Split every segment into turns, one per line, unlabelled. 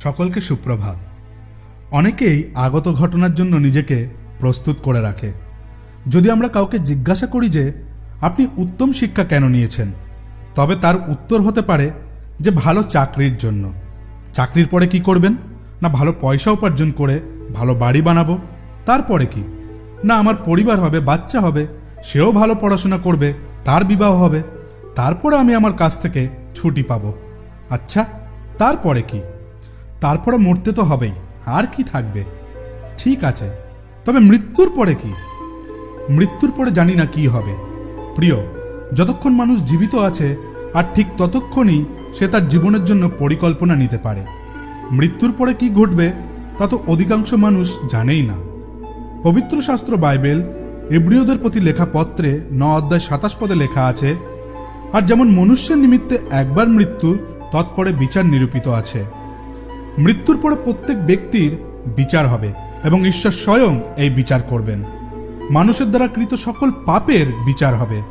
সকলকে সুপ্রভাত। অনেকেই আগত ঘটনার জন্য নিজেকে প্রস্তুত করে রাখে। যদি আমরা কাউকে জিজ্ঞাসা করি যে, আপনি উত্তম শিক্ষা কেন নিয়েছেন? তবে তার উত্তর হতে পারে যে ভালো চাকরির জন্য। চাকরির পরে কি করবেন? না ভালো পয়সা উপার্জন করে ভালো বাড়ি বানাবো? তারপরে কি? না আমার পরিবার হবে, বাচ্চা হবে, সেও ভালো পড়াশোনা করবে, তার বিবাহ হবে, তারপরে আমি আমার কাছ থেকে ছুটি পাবো। আচ্ছা তারপরে কি? তারপরে মরতে তো হবেই, আর কি থাকবে? ঠিক আছে, তবে মৃত্যুর পরে কি? মৃত্যুর পরে জানি না কি হবে। প্রিয়, যতক্ষণ মানুষ জীবিত আছে আর ঠিক ততক্ষণই সে তার জীবনের জন্য পরিকল্পনা নিতে পারে। মৃত্যুর পরে কি ঘটবে, তা তো অধিকাংশ মানুষ জানেই না। পবিত্র শাস্ত্র বাইবেল এব্রিয়দের প্রতি লেখা পত্রে ন অধ্যায় সাতাশ পদে লেখা আছে, আর যেমন মনুষ্যের নিমিত্তে একবার মৃত্যু, তৎপরে বিচার নিরূপিত আছে। মৃত্যুর পরে প্রত্যেক ব্যক্তির বিচার হবে এবং ঈশ্বর স্বয়ং এই বিচার করবেন। মানুষের দ্বারা কৃত সকল পাপের বিচার হবে।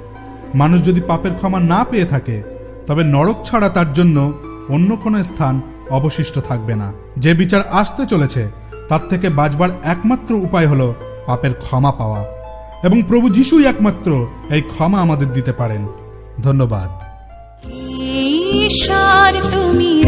মানুষ যদি পাপের ক্ষমা না পেয়ে থাকে, তবে নরক ছাড়া তার জন্য অন্য কোনো স্থান অবশিষ্ট থাকবে না। যে বিচার আসতে চলেছে, তার থেকে বাঁচবার একমাত্র উপায় হলো পাপের ক্ষমা পাওয়া। এবং প্রভু যিশুই একমাত্র এই ক্ষমা আমাদের দিতে পারেন। ধন্যবাদ।
ঈশ্বর, তুমি